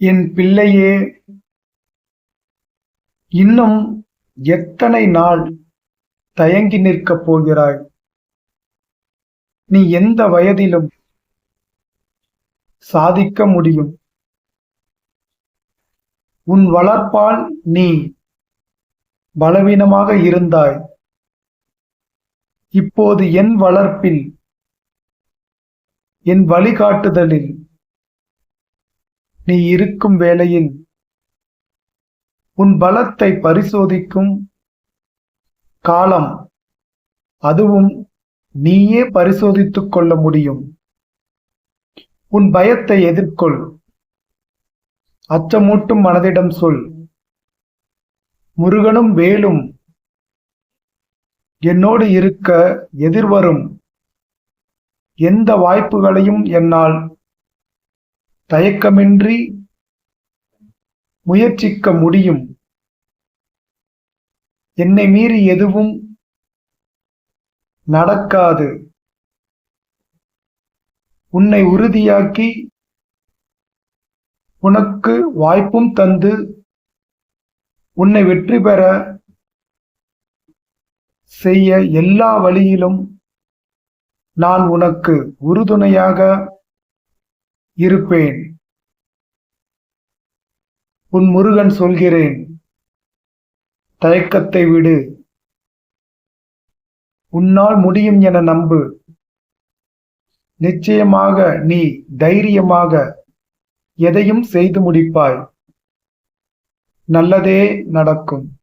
என் பிள்ளையே இன்னும் எத்தனை நாள் தயங்கி நிற்கப் போகிறாய்? நீ எந்த வயதிலும் சாதிக்க முடியும். உன் வளர்ப்பால் நீ பலவீனமாக இருந்தாய். இப்போது என் வளர்ப்பில் என் வழிகாட்டுதலில் நீ இருக்கும் வேளையில் உன் பலத்தை பரிசோதிக்கும் காலம் அதுவும் நீயே பரிசோதித்துக் கொள்ள முடியும். உன் பயத்தை எதிர்கொள். அச்சமூட்டும் மனதிடம் சொல். முருகனும் வேலும் என்னோடு இருக்க எதிர்வரும் எந்த வாய்ப்புகளையும் என்னால் தயக்கமின்றி முயற்சிக்க முடியும். என்னை மீறி எதுவும் நடக்காது. உன்னை உறுதியாக்கி உனக்கு வாய்ப்பும் தந்து உன்னை வெற்றி பெற செய்ய எல்லா வழியிலும் நான் உனக்கு உறுதுணையாக இருப்பேன். உன் முருகன் சொல்கிறேன் தயக்கத்தை விடு. உன்னால் முடியும் என நம்பு. நிச்சயமாக நீ தைரியமாக எதையும் செய்து முடிப்பாய். நல்லதே நடக்கும்.